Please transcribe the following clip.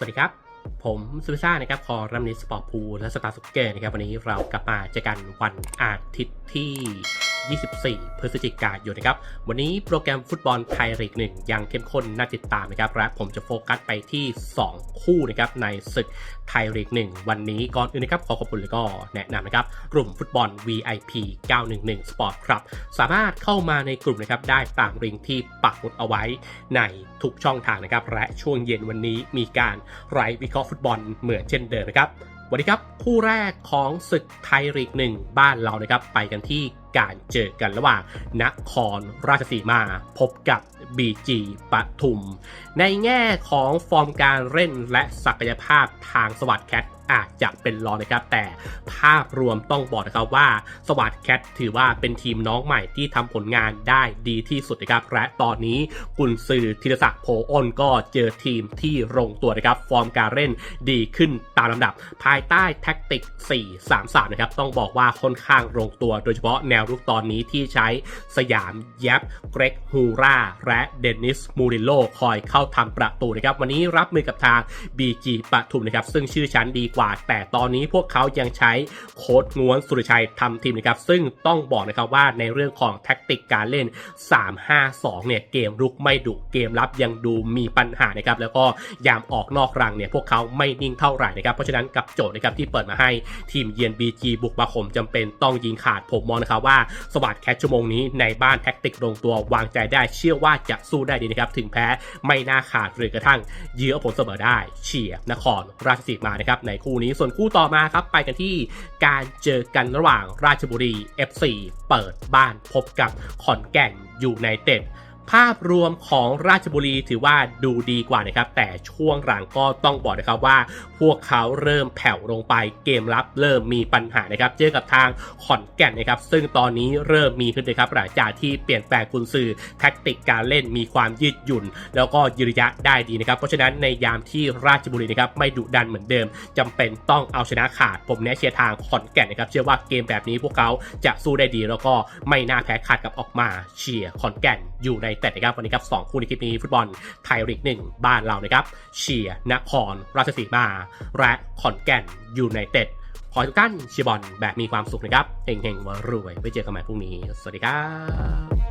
สวัสดีครับ ผมซูซ่านะครับคอรัมนิสปอร์ตพูลและสตาร์สุกเกอร์นะครับวันนี้เรากลับมาเจอกันวันอาทิตย์ที่ 24 พฤศจิกายนนะครับ วันนี้โปรแกรมฟุตบอลไทยลีกหนึ่งยังเข้มข้นน่าติดตามนะครับและผมจะโฟกัสไปที่ 2 คู่นะครับในศึกไทยลีกหนึ่งวันนี้ก่อนอื่นนะครับขอขอบคุณแล้วก็แนะนำนะครับกลุ่มฟุตบอล VIP 911 Sport ครับ สามารถเข้ามาในกลุ่มนะครับได้ตามลิงก์ที่ปักหมุดเอาไว้ในทุกช่องทางนะครับและช่วงเย็นวันนี้มีการไลฟ์วิเคราะห์ฟุตบอลเหมือนเช่นเดิมนะครับ วันนี้ครับคู่แรกของศึกไทยลีกหนึ่งบ้านเรานะครับไปกันที่การเจอกันระหว่างนครราชสีมาพบกับ BG ปทุม ในแง่ของฟอร์มการเล่นและศักยภาพทางสวัสดแคท อาจจะเป็นรองนะครับ แต่ภาพรวมต้องบอกนะครับว่าสวัสดแคทถือว่าเป็นทีมน้องใหม่ที่ทำผลงานได้ดีที่สุดนะครับ และตอนนี้กุนซือธีรศักดิ์โพอ้นก็เจอทีมที่ลงตัวนะครับ ฟอร์มการเล่นดีขึ้นตามลำดับ ภายใต้แท็กติก 4-3-3 นะครับ ต้องบอกว่าค่อนข้างลงตัว โดยเฉพาะแนวรุกตอนนี้ที่ใช้สยามแยบเกรกฮูราและเดนิสมูริโลคอยเข้าทำประตูนะครับ วันนี้รับมือกับทาง BG ปทุมนะครับ ซึ่งชื่อชั้นดีกว่าแต่ตอนนี้พวกเขายังใช้โค้ดง้วนสุรชัยทำทีมนะครับซึ่งต้องบอกนะครับว่าในเรื่องของแท็กติกการเล่น 3-5-2 เนี่ยเกมรุกไม่ดุเกมรับยังดูมีปัญหานะครับแล้วก็ยามออกนอกรังเนี่ยพวกเขาไม่นิ่งเท่าไหร่นะครับเพราะฉะนั้นกับโจทย์นะครับที่เปิดมาให้ทีมเยือน BG บุกมาข่มจำเป็นต้องยิงขาดผมมองนะครับว่าสวัสดแคชชั่วโมงนี้ในบ้านแท็กติกลงตัววางใจได้เชื่อว่าจะสู้ได้ดีนะครับถึงแพ้ไม่น่าขาดหรือกระทั่งเยื้อผลเสมอได้เฉียบนครราชสีมานะครับในคนี้ส่วนคู่ต่อมาครับ ไปกันที่การเจอกันระหว่างราชบุรี FC เปิดบ้านพบกับขอนแก่นยูไนเต็ด ภาพรวมของราชบุรีถือว่าดูดีกว่านะครับ แต่ช่วงหลังก็ต้องบอกนะครับว่า พวกเขาเริ่มแผ่วลงไปเกมรับเริ่มมีปัญหานะครับ เจอกับทางขอนแก่นนะครับ ซึ่งตอนนี้เริ่มมีขึ้นนะครับหลังจากที่เปลี่ยนแปลงกุนซือแท็กติกการเล่นมีความยืดหยุ่น แล้วก็ยืนระยะได้ดีนะครับ เพราะฉะนั้นในยามที่ราชบุรีนะครับไม่ดุดันเหมือนเดิมจำเป็นต้องเอาชนะขาด ผมแนะเชียร์ทางขอนแก่นนะครับเชื่อว่าเกมแบบนี้พวกเขาจะสู้ได้ดีแล้วก็ไม่น่าแพ้ขาดกับออกมาเชียร์ขอนแก่นอยู่ในเต็ดนะครับวันนี้ครับสองคู่ในคลิปนี้ฟุตบอลไทยลีกหนึ่งบ้านเรานะครับเชียร์นครราชสีมาและขอนแก่นยูไนเต็ดขอให้ทุกท่านเชียร์บอลแบบมีความสุขนะครับเฮงๆวรวยไว้เจอกันใหม่พรุ่งนี้ สวัสดีครับ